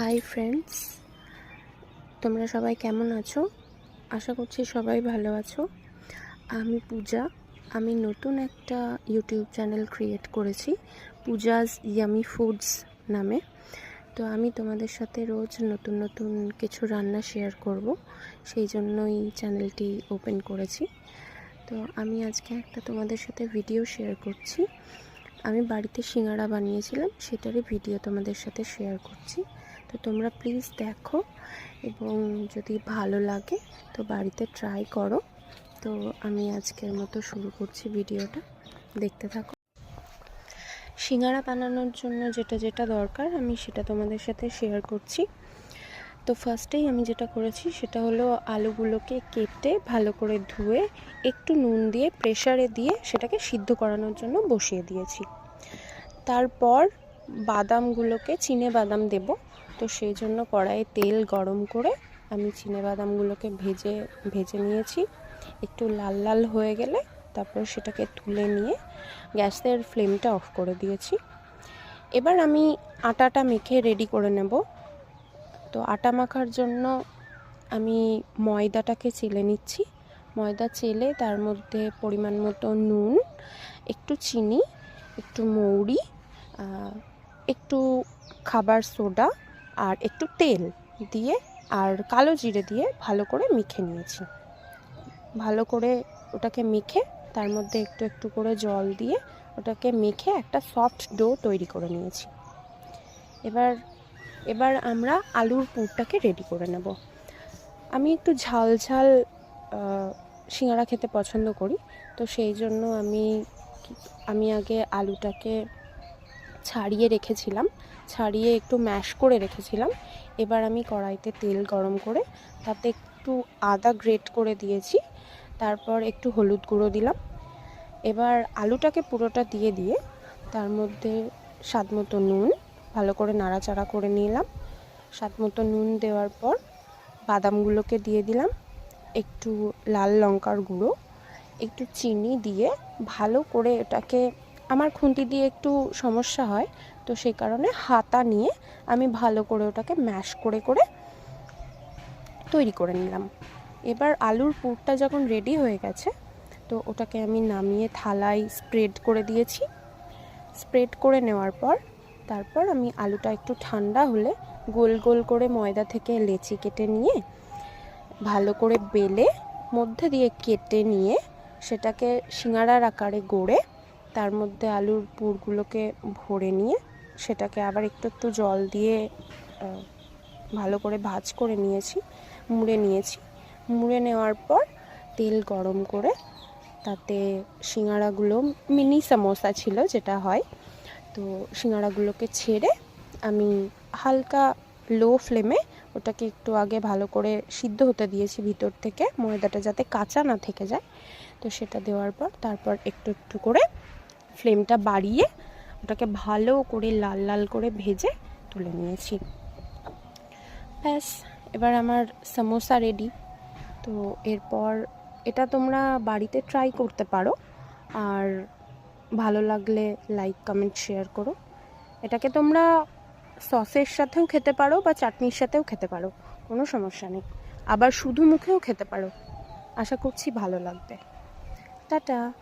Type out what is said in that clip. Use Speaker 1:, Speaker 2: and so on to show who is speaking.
Speaker 1: Hi friends তোমরা সবাই কেমন আছো? আশা করছি সবাই ভালো আছো। আমি পূজা। আমি নতুন একটা ইউটিউব চ্যানেল ক্রিয়েট করেছি পূজাজ ইয়ামি ফুডস নামে। তো আমি তোমাদের সাথে রোজ নতুন নতুন কিছু রান্না শেয়ার করব, সেই জন্যই চ্যানেলটি ওপেন করেছি। তো আমি আজকে একটা তোমাদের সাথে ভিডিও শেয়ার করছি। আমি বাড়িতে সিঙ্গাড়া বানিয়েছিলাম, সেটারই ভিডিও তোমাদের সাথে শেয়ার করছি। তো তোমরা প্লিজ দেখো এবং যদি ভালো লাগে তো বাড়িতে ট্রাই করো। তো আমি আজকের মতো শুরু করছি ভিডিওটা। দেখতে থাকো। সিঙ্গাড়া বানানোর জন্য যেটা যেটা দরকার, আমি সেটা তোমাদের সাথে শেয়ার করছি। তো ফার্স্টেই আমি যেটা করেছি সেটা হলো আলুগুলোকে কেটে ভালো করে ধুয়ে একটু নুন দিয়ে প্রেশারে দিয়ে সেটাকে সিদ্ধ করানোর জন্য বসিয়ে দিয়েছি। তারপর বাদামগুলোকে চিনে বাদাম দেব। তো সেই জন্য কড়াইয়ে তেল গরম করে আমি চিনে বাদামগুলোকে ভেজে ভেজে নিয়েছি। একটু লাল লাল হয়ে গেলে তারপর সেটাকে তুলে নিয়ে গ্যাসের ফ্লেমটা অফ করে দিয়েছি। এবার আমি আটাটা মেখে রেডি করে নেব। তো আটা মাখার জন্য আমি ময়দাটাকে চেলে নিচ্ছি। ময়দা চেলে তার মধ্যে পরিমাণ মতো নুন, একটু চিনি, একটু মৌরি একটু খাবার সোডা আর একটু তেল দিয়ে আর কালো জিরে দিয়ে ভালো করে মেখে নিয়েছি। ভালো করে ওটাকে মেখে তার মধ্যে একটু একটু করে জল দিয়ে ওটাকে মেখে একটা সফট ডো তৈরি করে নিয়েছি। এবার এবার আমরা আলুর পুরটাকে রেডি করে নেব। আমি একটু ঝাল ঝাল সিঙ্গারা খেতে পছন্দ করি, তো সেই জন্য আমি আমি আগে আলুটাকে ছাড়িয়ে রেখেছিলাম, ছাড়িয়ে একটু ম্যাশ করে রেখেছিলাম। এবার আমি কড়াইতে তেল গরম করে তাতে একটু আদা গ্রেট করে দিয়েছি, তারপর একটু হলুদ গুঁড়ো দিলাম। এবার আলুটাকে পুরোটা দিয়ে দিয়ে তার মধ্যে স্বাদ মতো নুন ভালো করে নাড়াচাড়া করে নিলাম। স্বাদ মতো নুন দেওয়ার পর বাদামগুলোকে দিয়ে দিলাম। একটু লাল লঙ্কার গুঁড়ো, একটু চিনি দিয়ে ভালো করে এটাকে, আমার খুন্তি দিয়ে একটু সমস্যা হয়, তো সেই কারণে হাতা নিয়ে আমি ভালো করে ওটাকে ম্যাশ করে করে তৈরি করে নিলাম। এবার আলুর পুরটা যখন রেডি হয়ে গেছে, তো ওটাকে আমি নামিয়ে থালায় স্প্রেড করে দিয়েছি। স্প্রেড করে নেওয়ার পর তারপর আমি আলুটা একটু ঠান্ডা হলে গোল গোল করে ময়দা থেকে লেচি কেটে নিয়ে ভালো করে বেলে, মধ্যে দিয়ে কেটে নিয়ে সেটাকে সিঙাড়ার আকারে গড়ে তার মধ্যে আলুর পুরগুলোকে ভরে নিয়ে সেটাকে আবার একটু একটু জল দিয়ে ভালো করে ভাজ করে নিয়েছি, মুড়ে নিয়েছি। মুড়ে নেওয়ার পর তেল গরম করে তাতে সিঙাড়াগুলো মিনি সামোসা ছিল যেটা হয় তো সিঙাড়াগুলোকে ছেড়ে আমি হালকা লো ফ্লেমে ওটাকে একটু আগে ভালো করে সিদ্ধ হতে দিয়েছি ভিতর থেকে, ময়দাটা যাতে কাঁচা না থেকে যায়। তো সেটা দেওয়ার পর তারপর একটু একটু করে ফ্লেমটা বাড়িয়ে ওটাকে ভালো করে লাল লাল করে ভেজে তুলে নিয়েছি। ব্যাস, এবার আমার সামোসা রেডি। তো এরপর এটা তোমরা বাড়িতে ট্রাই করতে পারো। আর ভালো লাগলে লাইক কমেন্ট শেয়ার করো। এটাকে তোমরা সসের সাথেও খেতে পারো বা চাটনির সাথেও খেতে পারো, কোনো সমস্যা নেই। আবার শুধু মুখেও খেতে পারো। আশা করছি ভালো লাগবে। টাটা।